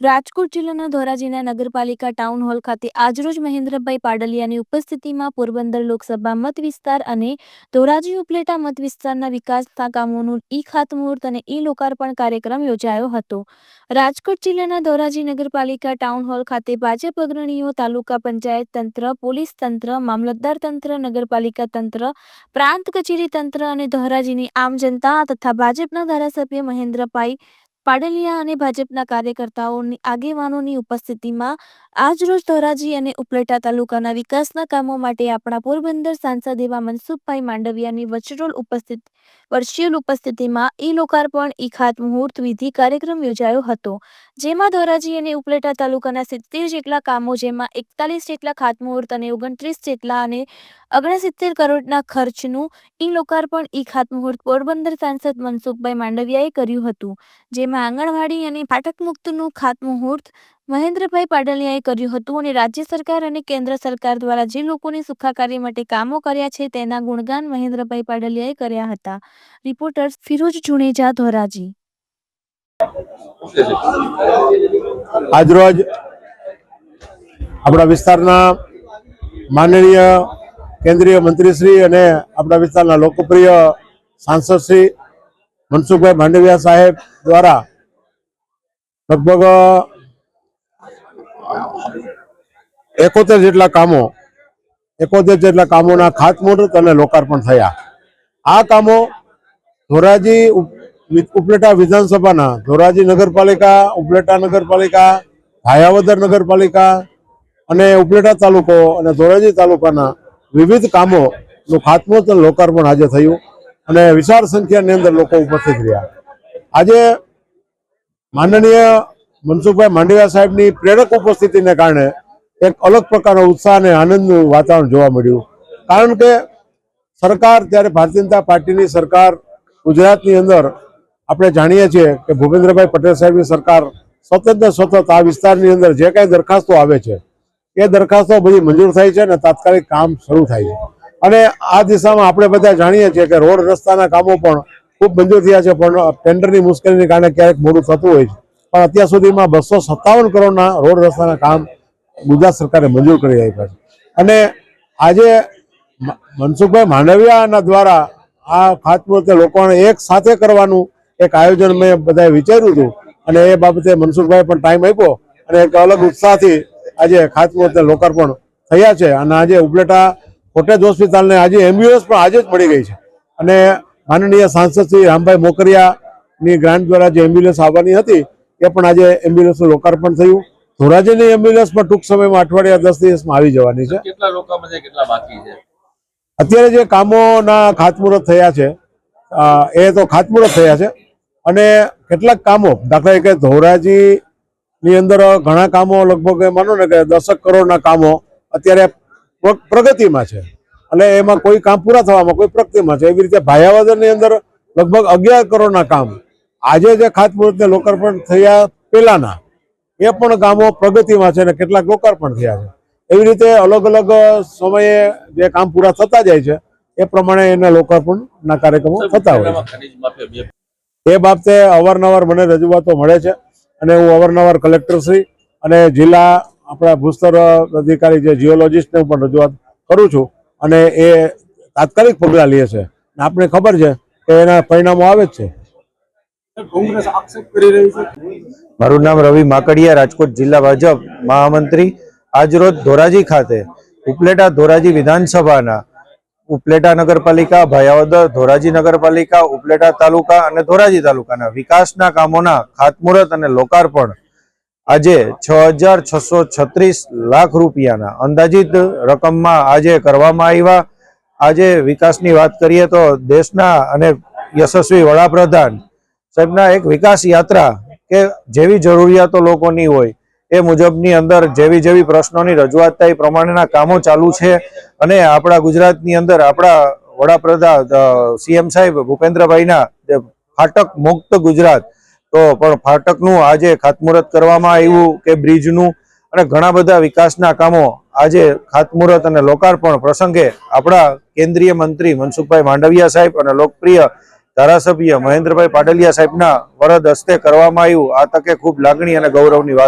રાજકોટ જિલ્લાના ધોરાજીના નગરપાલિકા town hall ખાતે આજરોજ મહેન્દ્રભાઈ પાડલિયાની ઉપસ્થિતિમાં પોરબંદર લોકસભા મત વિસ્તાર અને ધોરાજી ઉપલેટા મત વિસ્તારના વિકાસના કામોનું ઈ ખાતમુહૂર્ત અને ઈ લોકાર્પણ કાર્યક્રમ યોજાયો હતો. રાજકોટ જિલ્લાના ધોરાજી નગરપાલિકા ટાઉન હોલ ખાતે ભાજપ અગ્રણીઓ, તાલુકા પંચાયત તંત્ર, પોલીસ તંત્ર, મામલતદાર તંત્ર, નગરપાલિકા તંત્ર, પ્રાંત કચેરી તંત્ર અને ધોરાજીની આમ જનતા તથા ભાજપના ધારાસભ્ય મહેન્દ્રભાઈ પાડલિયા અને ભાજપના કાર્યકર્તાઓની આગેવાનોની ઉપસ્થિતિમાં આજરોજ ધોરાજી અને ઉપલેટા તાલુકાના વિકાસના કામો માટે આપણા પોરબંદર સાંસદ એવા મનસુખભાઈ માંડવિયાની વચરોલ ઉપસ્થિત, વર્ચ્યુઅલ ઉપસ્થિતિમાં ઈ લોકાર્પણ, ઈ ખાતમુહૂર્ત વિધિ કાર્યક્રમ યોજાયો હતો. જેમાં ધોરાજી અને ઉપલેટા તાલુકાના સિત્તેર જેટલા કામો જેમાં એકતાલીસ જેટલા ખાતમુહૂર્ત અને ઓગણત્રીસ જેટલા અને ઓગણસિત્તેર કરોડના ખર્ચનું ઈ લોકાર્પણ, ઈ ખાતમુહૂર્ત પોરબંદર સાંસદ મનસુખભાઈ માંડવિયાએ કર્યું હતું. જેમાં આંગણવાડી અને ફાટક મુક્તનું ખાતમુહૂર્ત મહેન્દ્રભાઈ પાડલિયાએ કર્યું હતું અને રાજ્ય સરકાર અને કેન્દ્ર સરકાર દ્વારા જે લોકોની સુખાકારી માટે કામો કર્યા છે, તેના ગુણગાન મહેન્દ્રભાઈ પાડલિયાએ કર્યા હતા. રિપોર્ટર ફિરોજ જુણેજા ધોરાજી. આજરોજ આપણા વિસ્તારના માનનીય કેન્દ્રીય મંત્રીશ્રી અને આપણા વિસ્તારના લોકપ્રિય સાંસદ શ્રી મનસુખભાઈ માંડવિયા સાહેબ દ્વારા લગભગ એકોતેર જેટલા કામો, એકોતેર જેટલા કામોના ખાતમુહૂર્ત અને લોકાર્પણ થયા. આ કામો ધોરાજી ઉપલેટા વિધાનસભાના ધોરાજી નગરપાલિકા, ઉપલેટા નગરપાલિકા, ભાયાવદર નગરપાલિકા અને ઉપલેટા તાલુકો અને ધોરાજી તાલુકાના વિવિધ કામોનું ખાતમુહૂર્ત લોકાર્પણ આજે થયું. અને વિશાળ સંખ્યાની અંદર લોકો ઉપસ્થિત રહ્યા. આજે માનનીય મનસુખભાઈ માંડવિયા સાહેબની પ્રેરક ઉપસ્થિતિને કારણે એક અલગ પ્રકારનો ઉત્સાહ અને આનંદનું વાતાવરણ જોવા મળ્યું. કારણ કે સરકાર ત્યારે ભારતીય જનતા પાર્ટીની સરકાર, ગુજરાતની અંદર આપણે જાણીએ છીએ કે ભૂપેન્દ્રભાઈ પટેલ સાહેબની સરકાર સતત ને સતત આ વિસ્તારની અંદર જે કાંઈ દરખાસ્તો આવે છે, એ દરખાસ્તો બધી મંજૂર થાય છે અને તાત્કાલિક કામ શરૂ થાય છે. અને આ દિશામાં આપણે બધા જાણીએ છીએ કે રોડ રસ્તાના કામો પણ ખૂબ મંજૂર થયા છે, પણ ટેન્ડરની મુશ્કેલીને કારણે ક્યારેક મોડું થતું હોય છે. પણ અત્યાર સુધીમાં બસો સત્તાવન કરોડના રોડ રસ્તાના કામ ગુજરાત સરકારે મંજૂર કરી આપ્યા છે. અને આજે મનસુખભાઈ માંડવિયાના દ્વારા આ ખાતમુહૂર્તે લોકોને એક સાથે કરવાનું એક આયોજન મેં બધાએ વિચાર્યું હતું. અને એ બાબતે મનસુખભાઈ પણ ટાઈમ આપ્યો અને એક અલગ ઉત્સાહથી આજે ખાતમુહૂર્તે લોકાર્પણ થયા છે. અને આજે ઉપલેટા કોટેજ હોસ્પિટલને આજે એમ્બ્યુલન્સ પણ આજે જ મળી ગઈ છે. અને માનનીય સાંસદ શ્રી રામભાઈ મોકરિયાની ગ્રાન્ટ દ્વારા જે એમ્બ્યુલન્સ આવવાની હતી એ પણ આજે એમ્બ્યુલન્સનું લોકાર્પણ થયું. ધોરાજીની એમ્બ્યુલન્સ પણ ટૂંક સમયમાં અઠવાડિયા દસ દિવસમાં આવી જવાની છે. કેટલા લોકોમાં છે કેટલા બાકી છે? અત્યારે જે કામોના ખાતમુહૂર્ત થયા છે એ તો ખાતમુહૂર્ત થયા છે. અને કેટલાક કામો દાખલા તરીકે ધોરાજીની અંદર ઘણા કામો લગભગ માનો ને કે દસક કરોડના કામો અત્યારે પ્રગતિમાં છે. એટલે એમાં કોઈ કામ પૂરા થવામાં કોઈ પ્રગતિમાં છે. એવી રીતે ભાયાવદરની અંદર લગભગ અગિયાર કરોડના કામ આજે જે ખાતમુહૂર્તને લોકાર્પણ થયા પહેલાના એ પણ કામો પ્રગતિમાં છે અને કેટલાક લોકાર્પણ થયા છે. એવી રીતે અલગ અલગ સમયે જે કામ પૂરા થતા જાય છે એ પ્રમાણે એના લોકાર્પણના કાર્યક્રમો થતા હોય છે. એ બાબતે અવારનવાર મને રજૂઆતો મળે છે અને હું અવારનવાર કલેક્ટરશ્રી અને જિલ્લા આપણા ભૂસ્તર અધિકારી જે જીઓલોજીસ્ટને પણ રજૂઆત કરું છું અને એ તાત્કાલિક પગલાં લે છે. આપણે ખબર છે કે એના પરિણામો આવે જ છે? મારું નામ રવિ માકડિયા રાજકોટ જિલ્લા ભાજપ મહામંત્રી. આજરોજ ધોરાજી ખાતે ઉપલેટા ધોરાજી વિધાનસભાના ઉપલેટા નગરપાલિકા ભાયાવદર ધોરાજી નગરપાલિકા ઉપલેટા તાલુકા અને ધોરાજી તાલુકાના વિકાસના કામોના ખાતમુહૂર્ત અને લોકાર્પણ આજે છ હજાર છસો છત્રીસ લાખ રૂપિયાના અંદાજિત રકમમાં આજે કરવામાં આવ્યા. આજે વિકાસની વાત કરીએ તો દેશના અને યશસ્વી વડાપ્રધાન સાહેબના એક વિકાસ યાત્રા કે જેવી જરૂરિયાતો લોકોની હોય એ મુજબની અંદર જેવી જેવી પ્રશ્નોની રજૂઆત થાય એ પ્રમાણેના કામો ચાલુ છે. અને આપણા ગુજરાતની અંદર આપણા વડાપ્રધાન સીએમ સાહેબ ભૂપેન્દ્રભાઈના ફાટક મુક્ત ગુજરાત તો પણ ફાટકનું આજે ખાતમુહૂર્ત કરવામાં આવ્યું કે બ્રિજનું અને ઘણા બધા વિકાસના કામો આજે ખાતમુહૂર્ત અને લોકાર્પણ પ્રસંગે આપણા કેન્દ્રીય મંત્રી મનસુખભાઈ માંડવિયા સાહેબ અને લોકપ્રિય ધારાસભ્ય મહેન્દ્રભાઈ પાડલિયા સાહેબના વરદ હસ્તે કરવામાં આવ્યું. આ તકે ખૂબ લાગણી અને ગૌરવની વાત